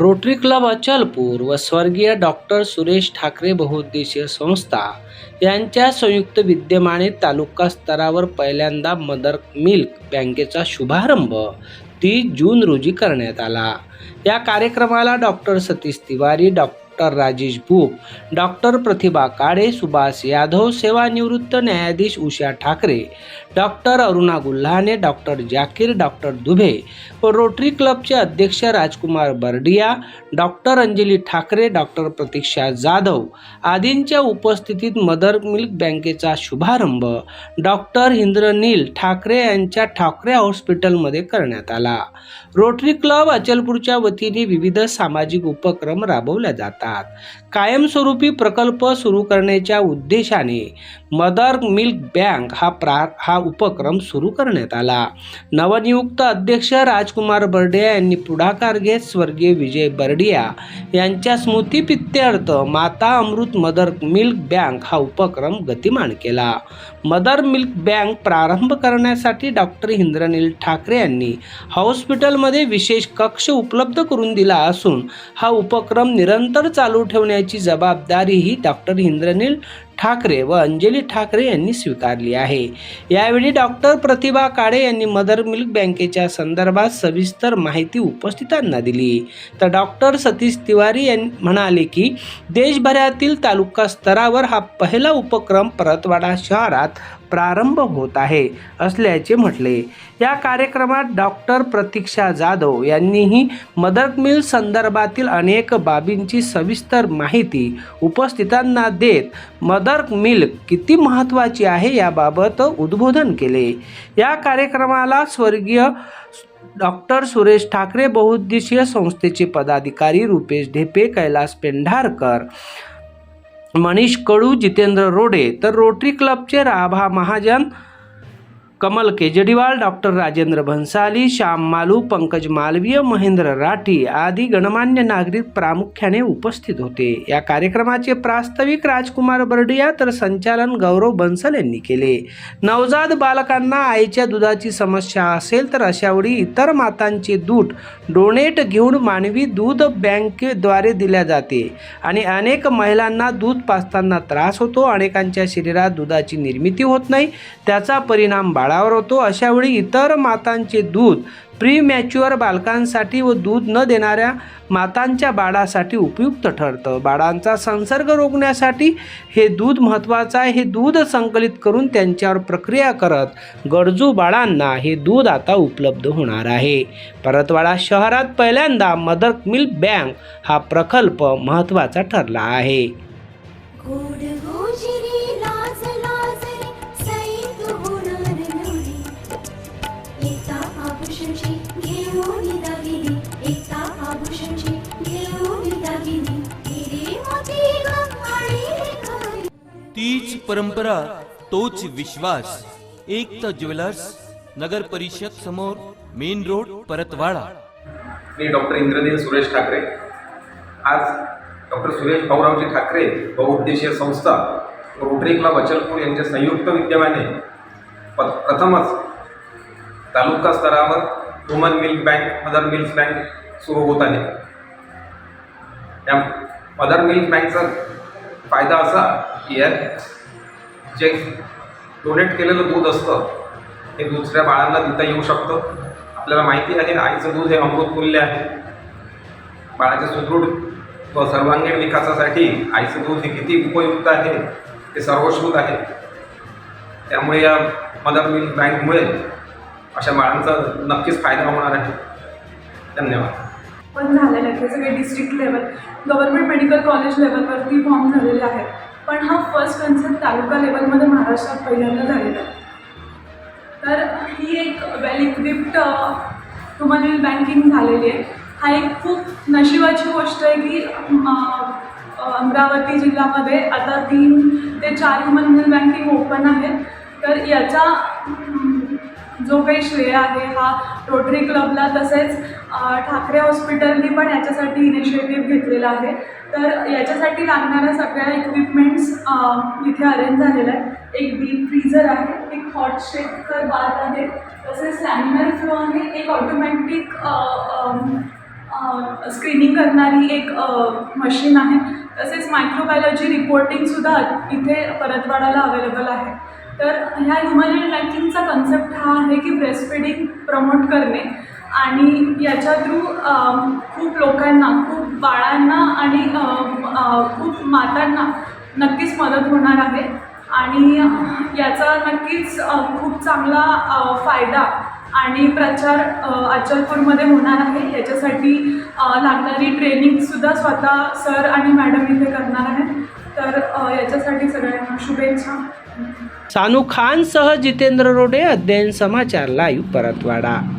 Rotary club Achalpur व स्वर्गीय doctor Suresh Thackeray बहुउद्देशीय संस्था यांच्या संयुक्त विद्यमाने तालुका स्तरावर पहिल्यांदा मदर मिल्क बँकेचा शुभारंभ तीस जून रोजी करण्यात आला. या कार्यक्रमाला doctor Satish Tiwari doctor doctor Rajesh Bhoop doctor Pratibha Kale Subhash Yadav सेवानिवृत्त न्यायाधीश Usha Thackeray doctor Aruna Gulhane doctor Zakir doctor Dubey व रोटरी क्लबचे अध्यक्ष राजकुमार बर्डिया डॉक्टर अंजली ठाकरे डॉक्टर प्रतीक्षा जाधव आदींच्या उपस्थितीत मदर मिल्क बँकेचा शुभारंभ डॉक्टर इंद्रनील ठाकरे यांच्या ठाकरे हॉस्पिटलमध्ये करण्यात आला. रोटरी क्लब अचलपूरच्या वतीने विविध सामाजिक उपक्रम राबवल्या जातात. कायमस्वरूपी प्रकल्प सुरू करण्याच्या उद्देशाने मदर मिल्क बँक हा प्रा हा उपक्रम सुरू करण्यात आला. नवनियुक्त अध्यक्ष राजकुमार बर्डिया यांनी पुढाकार घेत स्वर्गीय विजय बर्डिया यांच्या स्मृतिपित्यर्थ माता अमृत मदर मिल्क बँक हा उपक्रम गतिमान केला. मदर मिल्क बँक प्रारंभ करण्यासाठी डॉक्टर इंद्रनील ठाकरे यांनी हॉस्पिटलमध्ये विशेष कक्ष उपलब्ध करून दिला असून हा उपक्रम निरंतर चालू ठेवण्याची जबाबदारीही डॉक्टर इंद्रनील ठाकरे व अंजली ठाकरे यांनी स्वीकारली आहे. यावेळी डॉक्टर प्रतिभा काळे यांनी मदर मिल्क बँकेच्या संदर्भात सविस्तर माहिती उपस्थितांना दिली. तर डॉक्टर सतीश तिवारी यांनी म्हणाले की देशभरातील तालुका स्तरावर हा पहिला उपक्रम परतवाडा शहरात प्रारंभ होत आहे असल्याचे म्हटले. या कार्यक्रमात डॉक्टर प्रतीक्षा जाधव यांनीही मदर मिल संदर्भातील अनेक बाबींची सविस्तर माहिती उपस्थितांना देत मद मदर मिल्क किती महत्त्वाची आहे याबाबत उद्बोधन केले. या कार्यक्रमाला स्वर्गीय डॉक्टर सुरेश ठाकरे बहुउद्देशीय संस्थेचे पदाधिकारी रुपेश ढेपे कैलास पेंढारकर मनीष कडू जितेंद्र रोडे तर रोटरी क्लबचे राभा महाजन कमल केजरीवाल डॉक्टर राजेंद्र भन्साली श्याम मालू पंकज मालवीय महेंद्र राठी आदी गणमान्य नागरिक प्रामुख्याने उपस्थित होते. या कार्यक्रमाचे प्रास्ताविक राजकुमार बर्डिया तर संचालन गौरव बन्सल यांनी केले. नवजात बालकांना आईच्या दुधाची समस्या असेल तर अशावेळी इतर मातांचे दूध डोनेट घेऊन मानवी दूध बँकेद्वारे दिल्या जाते आणि अनेक महिलांना दूध पाजताना त्रास होतो. अनेकांच्या शरीरात दुधाची निर्मिती होत नाही. त्याचा परिणाम बाळावर होतो. अशावेळी इतर मातांचे दूध प्रीमॅच्युअर बालकांसाठी व दूध न देणाऱ्या मातांच्या बाळासाठी उपयुक्त ठरतं. बाळांचा संसर्ग रोखण्यासाठी हे दूध महत्त्वाचं आहे. हे दूध संकलित करून त्यांच्यावर प्रक्रिया करत गरजू बाळांना हे दूध आता उपलब्ध होणार आहे. परतवाडा शहरात पहिल्यांदा मदर मिल्क बँक हा प्रकल्प महत्त्वाचा ठरला आहे. घेऊन आभूषणची घेऊन तीच परंपरा तोच विश्वास. एकता ज्वेलर्स नगर परिषद समोर मेन रोड परतवाडा. मी डॉक्टर इंद्रदेव सुरेश ठाकरे. आज डॉक्टर सुरेश भाऊरावजी ठाकरे बहुउद्देशीय संस्था रोटरी क्लब अचलपूर यांच्या संयुक्त विद्यमाने प्रथमच तालुका स्तरावर woman milk bank mother milk bank सुरू होत आहे. या मदर मिल्क बँकचा फायदा असा की यात जे डोनेट केलेलं दूध असतं हे दुसऱ्या बाळांना देता येऊ शकतं. आपल्याला माहिती आहे आईचं दूध हे अमृतमूल्य आहे. बाळाच्या सुदृढ व सर्वांगीण विकासासाठी आईचं दूध हे किती उपयुक्त आहे ते सर्वश्रुत आहे. त्यामुळे या मदर मिल्क बँकमुळे अशा बाळांचा नक्कीच फायदा होणार आहे. धन्यवाद. पण झालेलं आहे सगळे district level government medical college लेवलवरती फॉर्म झालेले आहेत. पण हा फर्स्ट कन्सेप्ट तालुका लेवलमध्ये महाराष्ट्रात पहिल्यांदा झालेला आहे. तर ही एक वेल इक्विप्ड ह्युमन बँकिंग झालेली आहे. हा एक खूप नशिबाची गोष्ट आहे की अमरावती जिल्ह्यामध्ये आता तीन ते चार ह्युमन बँकिंग ओपन आहेत. तर याचा जो काही श्रेय आहे हा रोटरी क्लबला तसेच ठाकरे हॉस्पिटलनी पण याच्यासाठी इनिशिएटिव्ह घेतलेला आहे. तर याच्यासाठी लागणाऱ्या सगळ्या इक्विपमेंट्स इथे अरेंज झालेल्या आहेत. एक डीप फ्रीझर आहे एक हॉट शेकर बाथ आहे तसेच लॅमिनर फ्लो आहे एक ऑटोमॅटिक स्क्रीनिंग करणारी एक मशीन आहे. तसेच मायक्रोबायोलॉजी रिपोर्टिंगसुद्धा इथे परतवाडाला अवेलेबल आहे. तर ह्या ह्युमन रँकिंगचा कन्सेप्ट हा आहे की ब्रेस्ट फिडिंग प्रमोट करणे. आणि याच्या थ्रू खूप लोकांना खूप बाळांना आणि खूप मातांना नक्कीच मदत होणार आहे. आणि याचा नक्कीच खूप चांगला फायदा आणि प्रचार अचलपूरमध्ये होणार आहे. याच्यासाठी लागणारी ट्रेनिंगसुद्धा स्वतः सर आणि मॅडम इथे करणार आहेत. तर याच्यासाठी सगळ्यांना शुभेच्छा. શાહરૂખ ખાન સહ જીતેન્દ્ર રોડે અધ્યયન સમાચાર લાઈવ પરતવાડા.